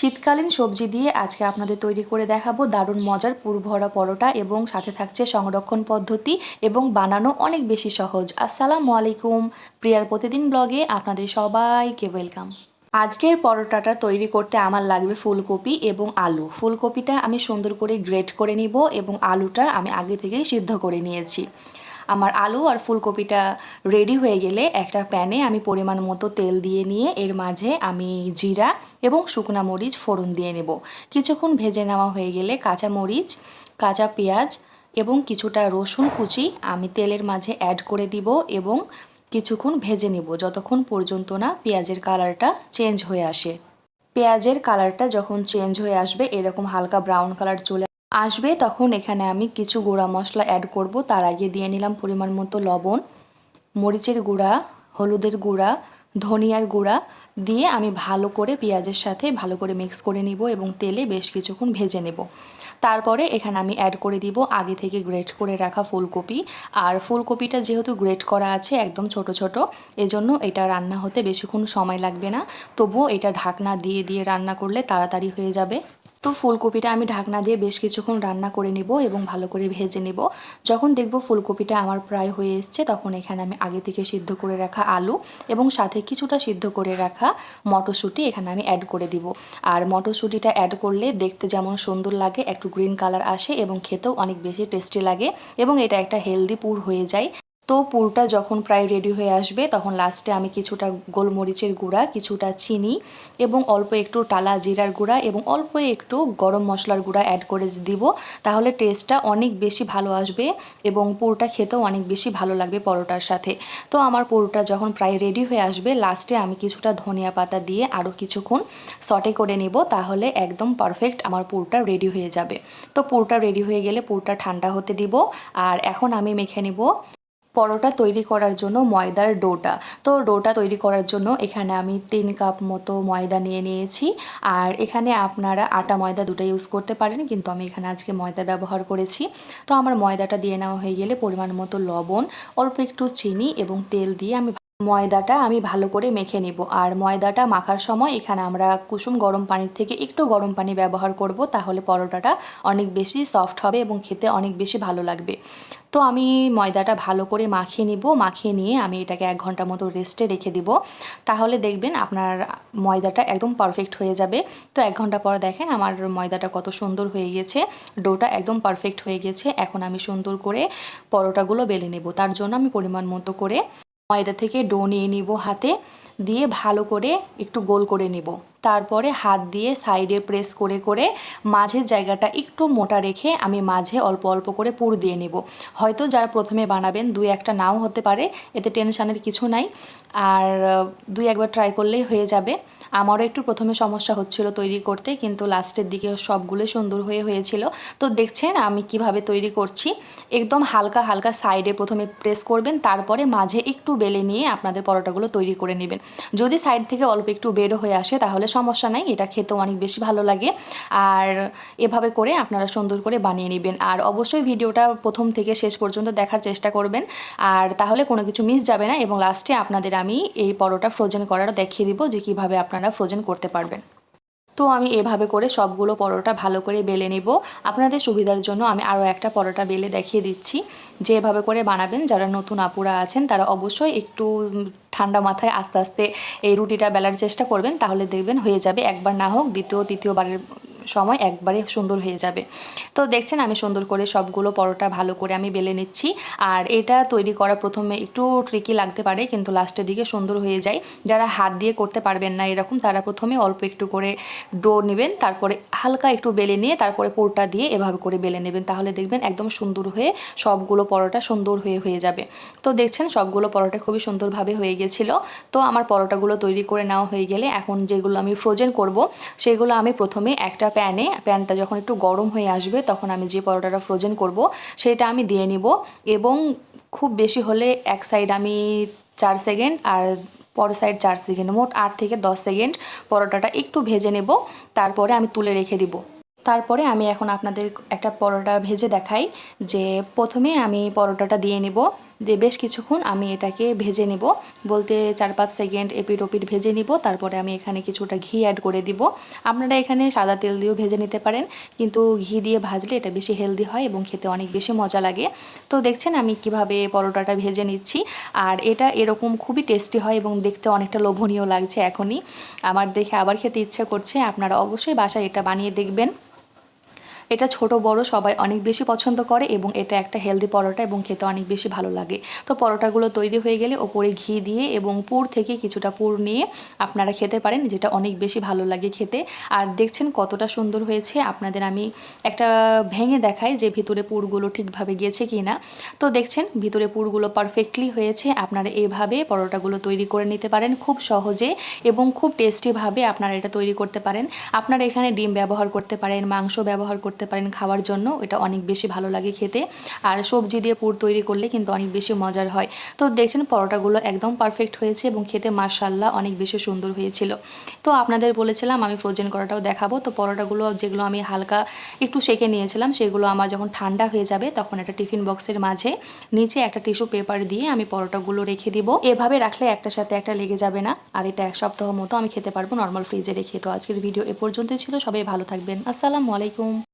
শীতকালীন সবজি দিয়ে আজকে আপনাদের তৈরি করে দেখাবো দারুণ মজার পুরভরা পরোটা এবং সাথে থাকছে সংরক্ষণ পদ্ধতি এবং বানানো অনেক বেশি সহজ। আসসালামু আলাইকুম। প্রিয়ার প্রতিদিন ব্লগে আপনাদের সবাইকে ওয়েলকাম। আজকের পরোটাটা তৈরি করতে আমার লাগবে ফুলকপি এবং আলু। ফুলকপিটা আমি সুন্দর করে গ্রেট করে নিব এবং আলুটা আমি আগে থেকেই সিদ্ধ করে নিয়েছি। আমার আলু আর ফুলকপিটা রেডি হয়ে গেলে একটা প্যানে আমি পরিমাণ মতো তেল দিয়ে নিয়ে এর মাঝে আমি জিরা এবং শুকনা মরিচ ফোড়ন দিয়ে নেব। কিছুক্ষণ ভেজে নেওয়া হয়ে গেলে কাঁচা মরিচ, কাঁচা পেঁয়াজ এবং কিছুটা রসুন কুচি আমি তেলের মাঝে অ্যাড করে দিব এবং কিছুক্ষণ ভেজে নেব যতক্ষণ পর্যন্ত না পেঁয়াজের কালারটা চেঞ্জ হয়ে আসে। পেঁয়াজের কালারটা যখন চেঞ্জ হয়ে আসবে এরকম হালকা ব্রাউন কালার চলে আসবে, তখন এখানে আমি কিছু গুঁড়া মশলা অ্যাড করব। তার আগে দিয়ে নিলাম পরিমাণ মতো লবণ, মরিচের গুঁড়া, হলুদের গুঁড়া, ধনিয়ার গুঁড়া দিয়ে আমি ভালো করে পেঁয়াজের সাথে ভালো করে মিক্স করে নিব এবং তেলে বেশ কিছুক্ষণ ভেজে নেব। তারপরে এখানে আমি অ্যাড করে দিব আগে থেকে গ্রেট করে রাখা ফুলকপি। আর ফুলকপিটা যেহেতু গ্রেট করা আছে একদম ছোট ছোট, এজন্য এটা রান্না হতে বেশিক্ষণ সময় লাগবে না। তবুও এটা ঢাকনা দিয়ে দিয়ে রান্না করলে তাড়াতাড়ি হয়ে যাবে। তো ফুলকপিটা আমি ঢাকনা দিয়ে বেশ কিছুক্ষণ রান্না করে নিব এবং ভালো করে ভেজে নেব। যখন দেখব ফুলকপিটা আমার প্রায় হয়ে এসছে, তখন এখানে আমি আগে থেকে সিদ্ধ করে রাখা আলু এবং সাথে কিছুটা সিদ্ধ করে রাখা মটরশুঁটি এখানে আমি অ্যাড করে দিব। আর মটরশুঁটিটা অ্যাড করলে দেখতে যেমন সুন্দর লাগে, একটু গ্রিন কালার আসে এবং খেতেও অনেক বেশি টেস্টি লাগে এবং এটা একটা হেলদি পুর হয়ে যায়। তো পুরটা যখন প্রায় রেডি হয়ে আসবে, তখন লাস্টে আমি কিছুটা গোলমরিচের গুঁড়া, কিছুটা চিনি এবং অল্প একটু টালা জিরার গুঁড়া এবং অল্প একটু গরম মশলার গুঁড়া অ্যাড করে দিব। তাহলে টেস্টটা অনেক বেশি ভালো আসবে এবং পুরটা খেতেও অনেক বেশি ভালো লাগবে পরোটার সাথে। তো আমার পুরটা যখন প্রায় রেডি হয়ে আসবে লাস্টে আমি কিছুটা ধনিয়া পাতা দিয়ে আরও কিছুক্ষণ সটে করে নেব, তাহলে একদম পারফেক্ট আমার পুরটা রেডি হয়ে যাবে। তো পুরটা রেডি হয়ে গেলে পুরটা ঠান্ডা হতে দিব। আর এখন আমি মেখে নিব পরোটা তৈরি করার জন্য ময়দার ডোটা। তো ডোটা তৈরি করার জন্য এখানে আমি তিন কাপ মতো ময়দা নিয়ে নিয়েছি। আর এখানে আপনারা আটা ময়দা দুটো ইউজ করতে পারেন, কিন্তু আমি এখানে আজকে ময়দা ব্যবহার করেছি। তো আমার ময়দাটা দিয়ে নেওয়া হয়ে গেলে পরিমাণ মতো লবণ, অল্প একটু চিনি এবং তেল দিয়ে আমি ময়দাটা আমি ভালো করে মেখে নিব। আর ময়দাটা মাখার সময় এখানে আমরা কুসুম গরম পানির থেকে একটু গরম পানি ব্যবহার করব, তাহলে পরোটাটা অনেক বেশি সফট হবে এবং খেতে অনেক বেশি ভালো লাগবে। তো আমি ময়দাটা ভালো করে মাখিয়ে নিব। মাখিয়ে নিয়ে আমি এটাকে এক ঘণ্টা মতো রেস্টে রেখে দিব। তাহলে দেখবেন আপনার ময়দাটা একদম পারফেক্ট হয়ে যাবে। তো এক ঘণ্টা পর দেখেন আমার ময়দাটা কত সুন্দর হয়ে গেছে ডোটা একদম পারফেক্ট হয়ে গেছে এখন আমি সুন্দর করে পরোটাগুলো বেলে নেব। তার জন্য আমি পরিমাণ মতো করে ময়দা থেকে ডো নিয়ে নিব হাতে। দিয়ে ভালো করে একটু গোল করে নেব। তারপরে হাত দিয়ে সাইডে প্রেস করে করে মাঝের জায়গাটা একটু মোটা রেখে আমি মাঝে অল্প অল্প করে পুর দিয়ে নেব। হয়তো যারা প্রথমে বানাবেন, দুই একটা নাও হতে পারে, এতে টেনশানের কিছু নাই। আর দুই একবার ট্রাই করলেই হয়ে যাবে। আমারও একটু প্রথমে সমস্যা হচ্ছিল তৈরি করতে, কিন্তু লাস্টের দিকে সবগুলো সুন্দর হয়ে হয়েছিল। তো দেখছেন আমি কীভাবে তৈরি করছি। একদম হালকা হালকা সাইডে প্রথমে প্রেস করবেন, তারপরে মাঝে একটু বেলে নিয়ে আপনাদের পরোটাগুলো তৈরি করে নেবেন। যদি সাইড থেকে অল্প একটু বেরো হয়ে আসে, তাহলে সমস্যা নাই, এটা খেতেও অনেক বেশি ভালো লাগে। আর এভাবে করে আপনারা সুন্দর করে বানিয়ে নেবেন। আর অবশ্যই ভিডিওটা প্রথম থেকে শেষ পর্যন্ত দেখার চেষ্টা করবেন। আর তাহলে কোনো কিছু মিস যাবে না এবং লাস্টে আপনাদের আমি এই পরোটা ফ্রোজেন করাটা দেখিয়ে দিব যে কীভাবে আপনারা ফ্রোজেন করতে পারবেন। তো আমি এভাবে করে সবগুলো পরোটা ভালো করে বেলে নেব। আপনাদের সুবিধার জন্য আমি আরও একটা পরোটা বেলে দেখিয়ে দিচ্ছি। যে এভাবে করে বানাবেন, যারা নতুন আপুরা আছেন, তারা অবশ্যই একটু ঠান্ডা মাথায় আস্তে আস্তে এই রুটিটা বেলার চেষ্টা করবেন, তাহলে দেখবেন হয়ে যাবে। একবার না হোক, দ্বিতীয়, তৃতীয়বারের সময় একবারে সুন্দর হয়ে যাবে। তো দেখছেন আমি সুন্দর করে সবগুলো পরোটা ভালো করে আমি বেলে নিচ্ছি। আর এটা তৈরি করা প্রথমে একটু ট্রিকি লাগতে পারে, কিন্তু লাস্টের দিকে সুন্দর হয়ে যায়। যারা হাত দিয়ে করতে পারবেন না এরকম, তারা প্রথমে অল্প একটু করে ডো নেবেন, তারপরে হালকা একটু বেলে নিয়ে তারপরে পোরটা দিয়ে এভাবে করে বেলে নেবেন। তাহলে দেখবেন একদম সুন্দর হয়ে সবগুলো পরোটা সুন্দর হয়ে হয়ে যাবে। তো দেখছেন সবগুলো পরোটা খুবই সুন্দরভাবে হয়ে গেছিল। তো আমার পরোটাগুলো তৈরি করে নেওয়া হয়ে গেলে এখন যেগুলো আমি ফ্রোজেন করব, সেগুলো আমি প্রথমে একটা প্যানে, প্যানটা যখন একটু গরম হয়ে আসবে তখন আমি যে পরোটাটা ফ্রোজেন করব, সেটা আমি দিয়ে নিব এবং খুব বেশি হলে এক সাইড আমি চার সেকেন্ড আর পর সাইড চার সেকেন্ড মোট আট থেকে দশ সেকেন্ড পরোটাটা একটু ভেজে নেব, তারপরে আমি তুলে রেখে দিব। তারপরে আমি এখন আপনাদের একটা পরোটা ভেজে দেখাই যে প্রথমে আমি পরোটাটা দিয়ে নেব। যে বেশ কিছুক্ষণ আমি এটাকে ভেজে নিব। বলতে চার পাঁচ সেকেন্ড এপিট ওপিট ভেজে নিব, তারপরে আমি এখানে কিছুটা ঘি অ্যাড করে দিব। আপনারা এখানে সাদা তেল দিয়েও ভেজে নিতে পারেন, কিন্তু ঘি দিয়ে ভাজলে এটা বেশি হেলদি হয় এবং খেতে অনেক বেশি মজা লাগে। তো দেখছেন আমি কীভাবে পরোটাটা ভেজে নিচ্ছি, আর এটা এরকম খুবই টেস্টি হয় এবং দেখতে অনেকটা লোভনীয় লাগছে এখনই। আমার দেখে আবার খেতে ইচ্ছে করছে, আপনারা অবশ্যই বাসায় এটা বানিয়ে দেখবেন। এটা ছোট, বড় সবাই অনেক বেশি পছন্দ করে এবং এটা একটা হেলদি পরোটা এবং খেতে অনেক বেশি ভালো লাগে। তো পরোটাগুলো তৈরি হয়ে গেলে ওপরে ঘি দিয়ে এবং পুর থেকে কিছুটা পুর নিয়ে আপনারা খেতে পারেন, যেটা অনেক বেশি ভালো লাগে খেতে। আর দেখছেন কতটা সুন্দর হয়েছে, আপনাদের আমি একটা ভেঙে দেখাই যে ভিতরে পুরগুলো ঠিকভাবে গিয়েছে কি না তো দেখছেন ভিতরে পুরগুলো পারফেক্টলি হয়েছে, আপনারা এভাবে পরোটাগুলো তৈরি করে নিতে পারেন খুব সহজে এবং খুব টেস্টিভাবে আপনারা এটা তৈরি করতে পারেন। আপনারা এখানে ডিম ব্যবহার করতে পারেন, মাংস ব্যবহার করতে পারেন খাওয়ার জন্য, এটা অনেক বেশি ভালো লাগে খেতে। আর সবজি দিয়ে পুর তৈরি করলে কিন্তু অনেক বেশি মজার হয়। তো দেখছেন পরোটাগুলো একদম পারফেক্ট হয়েছে এবং খেতে মার্শাল্লাহ অনেক বেশি সুন্দর হয়েছিল। তো আপনাদের বলেছিলাম আমি ফ্রোজেন করাটাও দেখাবো। তো পরোটাগুলো যেগুলো আমি হালকা একটু সেকে নিয়েছিলাম, সেগুলো আমার যখন ঠান্ডা হয়ে যাবে তখন একটা টিফিন বক্সের মাঝে নিচে একটা টিস্যু পেপার দিয়ে আমি পরোটাগুলো রেখে দিব। এভাবে রাখলে একটার সাথে একটা লেগে যাবে না। আর এটা এক সপ্তাহ মতো আমি খেতে পারব নর্মাল ফ্রিজে রেখে। তো আজকের ভিডিও এ পর্যন্তই ছিল। সবাই ভালো থাকবেন। আসসালামু আলাইকুম।